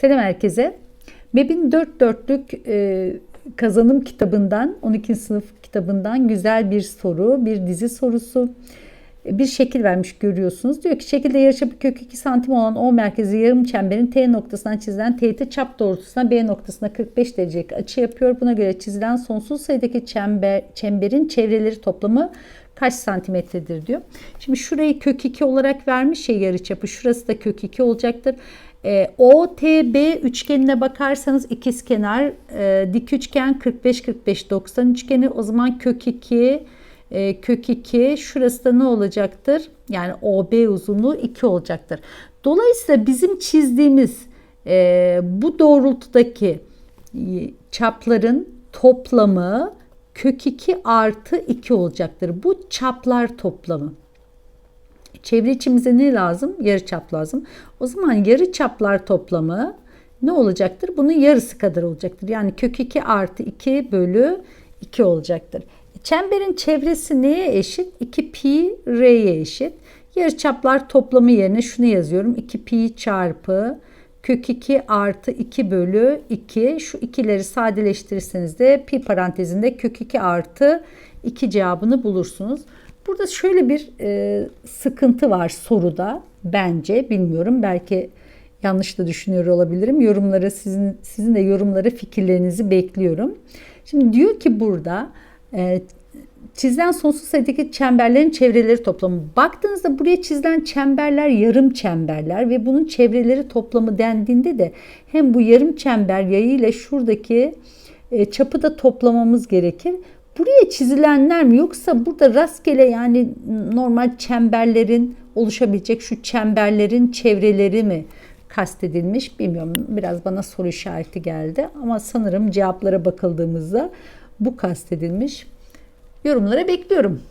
Selam herkese. MEB'in 4 dörtlük e, kazanım kitabından, 12. sınıf kitabından güzel bir soru, bir dizi sorusu. E, Bir şekil vermiş görüyorsunuz. Diyor ki şekilde yarıçapı kök 2 santim olan O merkezi yarım çemberin T noktasından çizilen teğeti çap doğrultusuna B noktasına 45 derecelik açı yapıyor. Buna göre çizilen sonsuz sayıdaki çember, çemberin çevreleri toplamı kaç santimetredir diyor. Şimdi şurayı kök 2 olarak vermiş ya yarıçapı. Şurası da kök 2 olacaktır. E, OTB üçgenine bakarsanız ikizkenar e, dik üçgen 45 45 90 üçgeni o zaman kök 2 e, kök 2 şurası da ne olacaktır? Yani OB uzunluğu 2 olacaktır. Dolayısıyla bizim çizdiğimiz e, bu doğrultudaki e, çapların toplamı kök 2 artı 2 olacaktır. Bu çaplar toplamı. Çevre içimize ne lazım? Yarı çap lazım. O zaman yarı çaplar toplamı ne olacaktır? Bunun yarısı kadar olacaktır. Yani kök 2 artı 2 bölü 2 olacaktır. Çemberin çevresi neye eşit? 2 pi r'ye eşit. Yarı çaplar toplamı yerine şunu yazıyorum. 2 pi çarpı kök 2 artı 2 bölü 2. Şu ikileri sadeleştirirseniz de pi parantezinde kök 2 artı 2 cevabını bulursunuz. Burada şöyle bir e, sıkıntı var soruda bence bilmiyorum belki yanlış da düşünüyor olabilirim. Yorumları sizin sizin de yorumları fikirlerinizi bekliyorum. Şimdi diyor ki burada e, çizilen sonsuz sayıdaki çemberlerin çevreleri toplamı. Baktığınızda buraya çizilen çemberler yarım çemberler ve bunun çevreleri toplamı dendiğinde de hem bu yarım çember yayı ile şuradaki e, çapı da toplamamız gerekir. Buraya çizilenler mi yoksa burada rastgele yani normal çemberlerin oluşabilecek şu çemberlerin çevreleri mi kastedilmiş bilmiyorum. Biraz bana soru işareti geldi ama sanırım cevaplara bakıldığımızda bu kastedilmiş. Yorumlara bekliyorum.